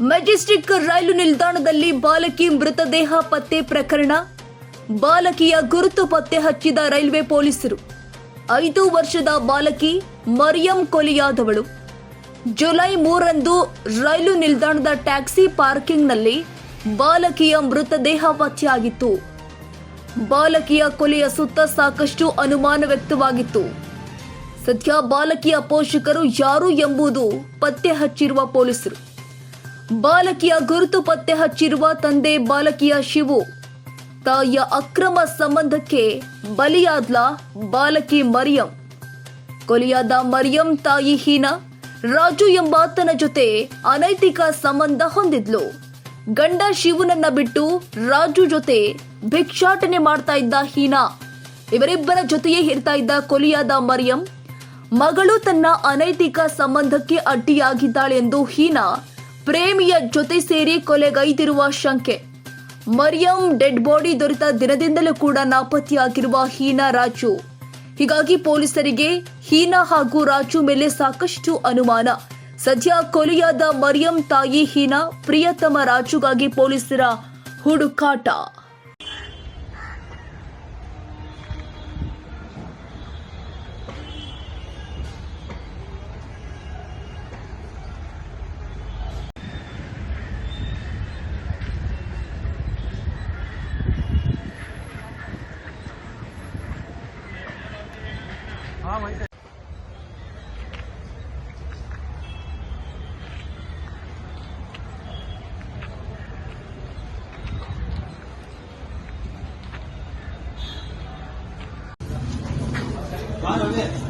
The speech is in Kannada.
ಮೆಜೆಸ್ಟಿಕ್ ರೈಲು ನಿಲ್ದಾಣದಲ್ಲಿ ಬಾಲಕಿ ಮೃತದೇಹ ಪತ್ತೆ ಪ್ರಕರಣ. ಬಾಲಕಿಯ ಗುರುತು ಪತ್ತೆ ಹಚ್ಚಿದ ರೈಲ್ವೆ ಪೊಲೀಸರು. ಐದು ವರ್ಷದ ಬಾಲಕಿ ಮರಿಯಂ ಕೊಲಿಯಾದವಳು. ಜುಲೈ ಮೂರಂದು ರೈಲು ನಿಲ್ದಾಣದ ಟ್ಯಾಕ್ಸಿ ಪಾರ್ಕಿಂಗ್ನಲ್ಲಿ ಬಾಲಕಿಯ ಮೃತದೇಹ ಪತ್ತೆಯಾಗಿತ್ತು ಬಾಲಕಿಯ ಕೊಲೆಯ ಸುತ್ತ ಸಾಕಷ್ಟು ಅನುಮಾನ ವ್ಯಕ್ತವಾಗಿತ್ತು. ಸದ್ಯ ಬಾಲಕಿಯ ಪೋಷಕರು ಯಾರು ಎಂಬುದು ಪತ್ತೆ ಹಚ್ಚಿರುವ ಪೊಲೀಸರು. ಬಾಲಕಿಯ ಗುರುತು ಪತ್ತೆ ಹಚ್ಚಿರುವ ತಂದೆ ಬಾಲಕಿಯ ಶಿವು. ತಾಯಿಯ ಅಕ್ರಮ ಸಂಬಂಧಕ್ಕೆ ಬಲಿಯಾದ್ಲ ಬಾಲಕಿ ಮರಿಯಂ. ಕೊಲೆಯಾದ ಮರಿಯಂ ತಾಯಿ ಹೀನ. ರಾಜು ಎಂಬಾತನ ಜೊತೆ ಅನೈತಿಕ ಸಂಬಂಧ ಹೊಂದಿದ್ಲು. ಗಂಡ ಶಿವನನ್ನ ಬಿಟ್ಟು ರಾಜು ಜೊತೆ ಭಿಕ್ಷಾಟನೆ ಮಾಡ್ತಾ ಇದ್ದ ಹೀನಾ. ಇವರಿಬ್ಬರ ಜೊತೆಯೇ ಇರ್ತಾ ಇದ್ದ ಕೊಲಿಯಾದ ಮರಿಯಂ. ಮಗಳು ತನ್ನ ಅನೈತಿಕ ಸಂಬಂಧಕ್ಕೆ ಅಡ್ಡಿಯಾಗಿದ್ದಾಳೆ ಎಂದು ಹೀನಾ ಪ್ರೇಮಿಯ ಜೊತೆ ಸೇರಿ ಕೊಲೆಗೈದಿರುವ ಶಂಕೆ. ಮರಿಯಂ ಡೆಡ್ ಬಾಡಿ ದೊರೆತ ದಿನದಿಂದಲೂ ಕೂಡ ನಾಪತ್ತೆಯಾಗಿರುವ ಹೀನಾ ರಾಜು. ಹೀಗಾಗಿ ಪೊಲೀಸರಿಗೆ ಹೀನಾ ಹಾಗೂ ರಾಜು ಮೇಲೆ ಸಾಕಷ್ಟು ಅನುಮಾನ. ಸದ್ಯ ಕೊಲೆಯಾದ ಮರಿಯಂ ತಾಯಿ ಹೀನಾ ಪ್ರಿಯತಮ ರಾಜುಗಾಗಿ ಪೊಲೀಸರ ಹುಡುಕಾಟ. 王小丽。